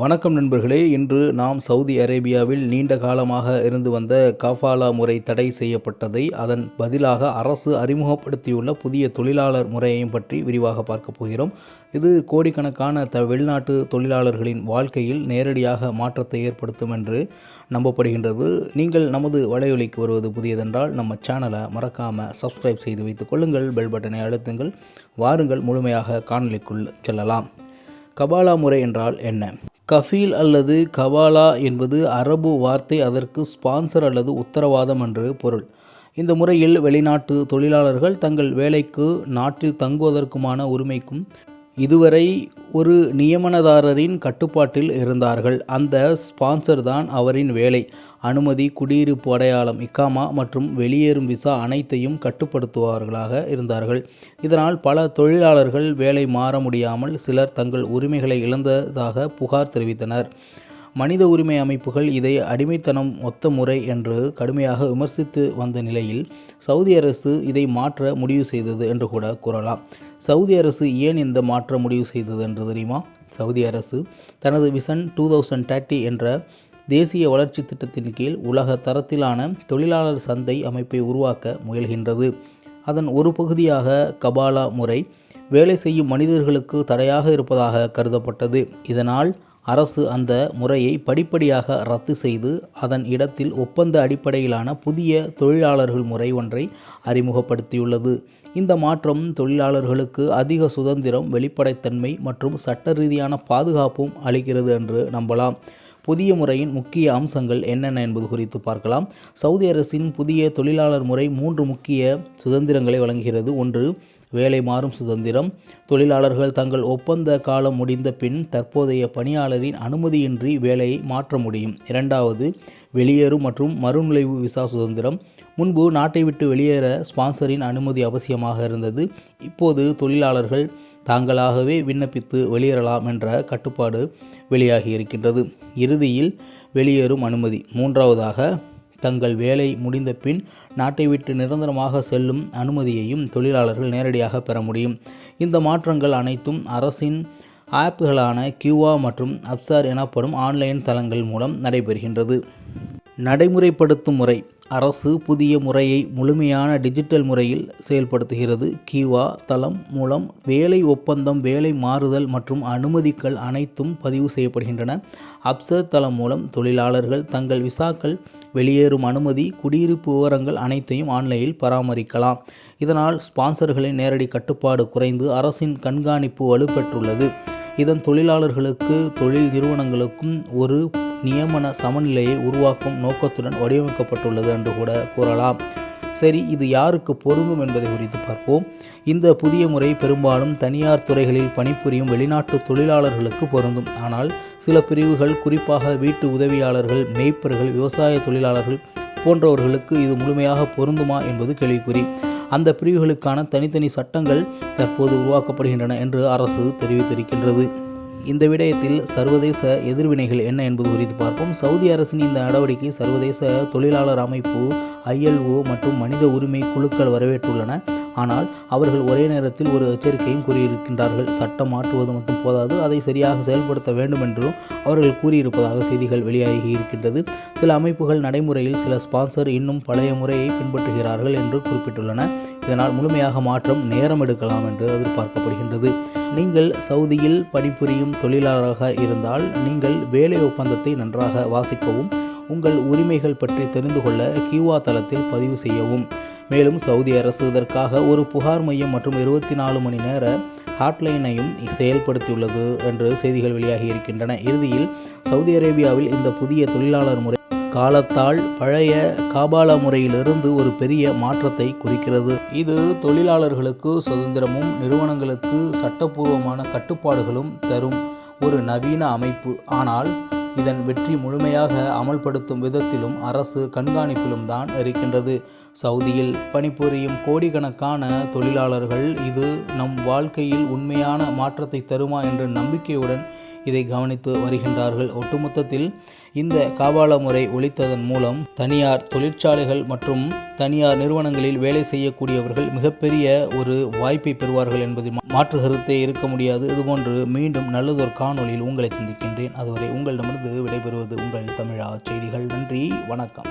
வணக்கம் நண்பர்களே. இன்று நாம் சவுதி அரேபியாவில் நீண்ட காலமாக இருந்து வந்த காஃபாலா முறை தடை செய்யப்பட்டதை அதன் பதிலாக அரசு அறிமுகப்படுத்தியுள்ள புதிய தொழிலாளர் முறையையும் பற்றி விரிவாக பார்க்க போகிறோம். இது கோடிக்கணக்கான த வெளிநாட்டு தொழிலாளர்களின் வாழ்க்கையில் நேரடியாக மாற்றத்தை ஏற்படுத்தும் என்று நம்பப்படுகின்றது. நீங்கள் நமது வலையொலிக்கு வருவது புதியதென்றால் நம்ம சேனலை மறக்காமல் சப்ஸ்கிரைப் செய்து வைத்துக் கொள்ளுங்கள் பெல் பட்டனை அழுத்துங்கள் வாருங்கள் முழுமையாக காணொலிக்குள் செல்லலாம். கபாலா முறை என்றால் என்ன? கஃபீல் அல்லது கவாலா என்பது அரபு வார்த்தை அதற்கு ஸ்பான்சர் அல்லது உத்தரவாதம் என்று பொருள். இந்த முறையில் வெளிநாட்டு தொழிலாளர்கள் தங்கள் வேலைக்கு நாட்டில் தங்குவதற்குமான உரிமைக்கும் இதுவரை ஒரு நியமனதாரரின் கட்டுப்பாட்டில் இருந்தார்கள். அந்த ஸ்பான்சர் தான் அவரின் வேலை. அனுமதி குடியிருப்பு அடையாளம் இக்காமா மற்றும் வெளியேறும் விசா அனைத்தையும் கட்டுப்படுத்துவார்களாக இருந்தார்கள். இதனால் பல தொழிலாளர்கள் வேலை மாற முடியாமல் சிலர் தங்கள் உரிமைகளை இழந்ததாக புகார் தெரிவித்தனர். மனித உரிமை அமைப்புகள் இதை அடிமைத்தனம் ஒத்த முறை என்று கடுமையாக விமர்சித்து வந்த நிலையில் சவுதி அரசு இதை மாற்ற முடிவு செய்தது என்று கூட கூறலாம். சவுதி அரசு ஏன் இந்த மாற்ற முடிவு செய்தது என்று தெரியுமா? சவுதி அரசு தனது விசன் டூ தௌசண்ட் தேர்ட்டி என்ற தேசிய வளர்ச்சி திட்டத்தின் கீழ் உலக தரத்திலான தொழிலாளர் சந்தை அமைப்பை உருவாக்க முயல்கின்றது. அதன் ஒரு பகுதியாக கபாலா முறை வேலை செய்யும் மனிதர்களுக்கு தடையாக இருப்பதாக கருதப்பட்டது. இதனால் அரசு அந்த முறையை படிப்படியாக ரத்து செய்து அதன் இடத்தில் ஒப்பந்த அடிப்படையிலான புதிய தொழிலாளர்கள் முறை ஒன்றை அறிமுகப்படுத்தியுள்ளது. இந்த மாற்றம் தொழிலாளர்களுக்கு அதிக சுதந்திரம் வெளிப்படைத்தன்மை மற்றும் சட்ட ரீதியான பாதுகாப்பும் அளிக்கிறது என்று நம்பலாம். புதிய முறையின் முக்கிய அம்சங்கள் என்னென்ன என்பது குறித்து பார்க்கலாம். சவுதி அரசின் புதிய தொழிலாளர் முறை மூன்று முக்கிய சுதந்திரங்களை வழங்குகிறது. ஒன்று வேலை மாறும் சுதந்திரம். தொழிலாளர்கள் தங்கள் ஒப்பந்த காலம் முடிந்த பின் தற்போதைய பணியாளரின் அனுமதியின்றி வேலையை மாற்ற முடியும். இரண்டாவது வெளியேறும் மற்றும் மறுநுழைவு விசா சுதந்திரம். முன்பு நாட்டை விட்டு வெளியேற ஸ்பான்சரின் அனுமதி அவசியமாக இருந்தது. இப்போது தொழிலாளர்கள் தாங்களாகவே விண்ணப்பித்து வெளியேறலாம் என்ற கட்டுப்பாடு வெளியாகி இருக்கின்றது. இறுதியில் வெளியேறும் அனுமதி. மூன்றாவதாக தங்கள் வேலை முடிந்த பின் நாட்டை விட்டு நிரந்தரமாக செல்லும் அனுமதியையும் தொழிலாளர்கள் நேரடியாக பெற முடியும். இந்த மாற்றங்கள் அனைத்தும் அரசின் ஆப்புகளான கியூவா மற்றும் அப்சார் எனப்படும் ஆன்லைன் தளங்கள் மூலம் நடைபெறுகின்றது. நடைமுறைப்படுத்தும் முறை. அரசு புதிய முறையை முழுமையான டிஜிட்டல் முறையில் செயல்படுத்துகிறது. கிவா தளம் மூலம் வேலை ஒப்பந்தம் வேலை மாறுதல் மற்றும் அனுமதிகள் அனைத்தும் பதிவு செய்யப்படுகின்றன. அப்சர் தளம் மூலம் தொழிலாளர்கள் தங்கள் விசாக்கள் வெளியேறும் அனுமதி குடியிருப்பு விவரங்கள் அனைத்தையும் ஆன்லைனில் பராமரிக்கலாம். இதனால் ஸ்பான்சர்களின் நேரடி கட்டுப்பாடு குறைந்து அரசின் கண்காணிப்பு வலுப்பெற்றுள்ளது. இதன் தொழிலாளர்களுக்கு தொழில் நிறுவனங்களுக்கும் ஒரு நியமன சமநிலையை உருவாக்கும் நோக்கத்துடன் வடிவமைக்கப்பட்டுள்ளது என்று கூட கூறலாம். சரி இது யாருக்கு பொருந்தும் என்பதை குறித்து பார்ப்போம். இந்த புதிய முறை பெரும்பாலும் தனியார் துறைகளில் பணிபுரியும் வெளிநாட்டு தொழிலாளர்களுக்கு பொருந்தும். ஆனால் சில பிரிவுகள் குறிப்பாக வீட்டு உதவியாளர்கள் மேய்ப்பர்கள் விவசாய தொழிலாளர்கள் போன்றவர்களுக்கு இது முழுமையாக பொருந்துமா என்பது கேள்விக்குறி. அந்த பிரிவுகளுக்கான தனித்தனி சட்டங்கள் தற்போது உருவாக்கப்படுகின்றன என்று அரசு தெரிவித்திருக்கின்றது. இந்த விடயத்தில் சர்வதேச எதிர்வினைகள் என்ன என்பது குறித்து பார்ப்போம். சவுதி அரசின் இந்த நடவடிக்கை சர்வதேச தொழிலாளர் அமைப்பு ஐஎல்ஓ மற்றும் மனித உரிமை குழுக்கள் வரவேற்றுள்ளன. ஆனால் அவர்கள் ஒரே நேரத்தில் ஒரு எச்சரிக்கையும் கூறியிருக்கின்றார்கள். சட்டம் மாற்றுவது மட்டும் போதாது அதை சரியாக செயல்படுத்த வேண்டும் என்றும் அவர்கள் கூறியிருப்பதாக செய்திகள் வெளியாகி இருக்கின்றது. சில அமைப்புகள் நடைமுறையில் சில ஸ்பான்சர் இன்னும் பழைய முறையை பின்பற்றுகிறார்கள் என்று குறிப்பிட்டுள்ளன. இதனால் முழுமையாக மாற்றம் நேரம் எடுக்கலாம் என்று எதிர்பார்க்கப்படுகின்றது. நீங்கள் சவுதியில் பணிபுரியும் தொழிலாளராக இருந்தால் நீங்கள் வேலை ஒப்பந்தத்தை நன்றாக வாசிக்கவும் உங்கள் உரிமைகள் பற்றி தெரிந்து கொள்ள கியூவா தளத்தில் பதிவு செய்யவும். மேலும் சவுதி அரசு இதற்காக ஒரு புகார் மையம் மற்றும் இருபத்தி நாலு மணி நேர ஹாட்லைனையும் செயல்படுத்தியுள்ளது என்று செய்திகள் வெளியாகி இருக்கின்றன. இறுதியில் சவுதி அரேபியாவில் இந்த புதிய தொழிலாளர் முறை காலத்தால் பழைய காபாலா முறையிலிருந்து ஒரு பெரிய மாற்றத்தை குறிக்கிறது. இது தொழிலாளர்களுக்கு சுதந்திரமும் நிறுவனங்களுக்கு சட்டப்பூர்வமான கட்டுப்பாடுகளும் தரும் ஒரு நவீன அமைப்பு. ஆனால் இதன் வெற்றி முழுமையாக அமல்படுத்தும் விதத்திலும் அரசு கண்காணிப்பிலும் தான் இருக்கின்றது. சவுதியில் பணிபுரியும் கோடிக்கணக்கான தொழிலாளர்கள் இது நம் வாழ்க்கையில் உண்மையான மாற்றத்தை தருமா என்ற நம்பிக்கையுடன் இதை கவனித்து வருகின்றார்கள். ஒட்டுமொத்தத்தில் இந்த காபால முறை ஒழித்ததன் மூலம் தனியார் தொழிற்சாலைகள் மற்றும் தனியார் நிறுவனங்களில் வேலை செய்யக்கூடியவர்கள் மிகப்பெரிய ஒரு வாய்ப்பை பெறுவார்கள் என்பதில் மாற்று கருத்தே இருக்க முடியாது. இதுபோன்று மீண்டும் நல்லதொரு காணொளியில் உங்களை சந்திக்கின்றேன். அதுவரை உங்களிடமிருந்து விடைபெறுவது உங்கள் தமிழா செய்திகள். நன்றி வணக்கம்.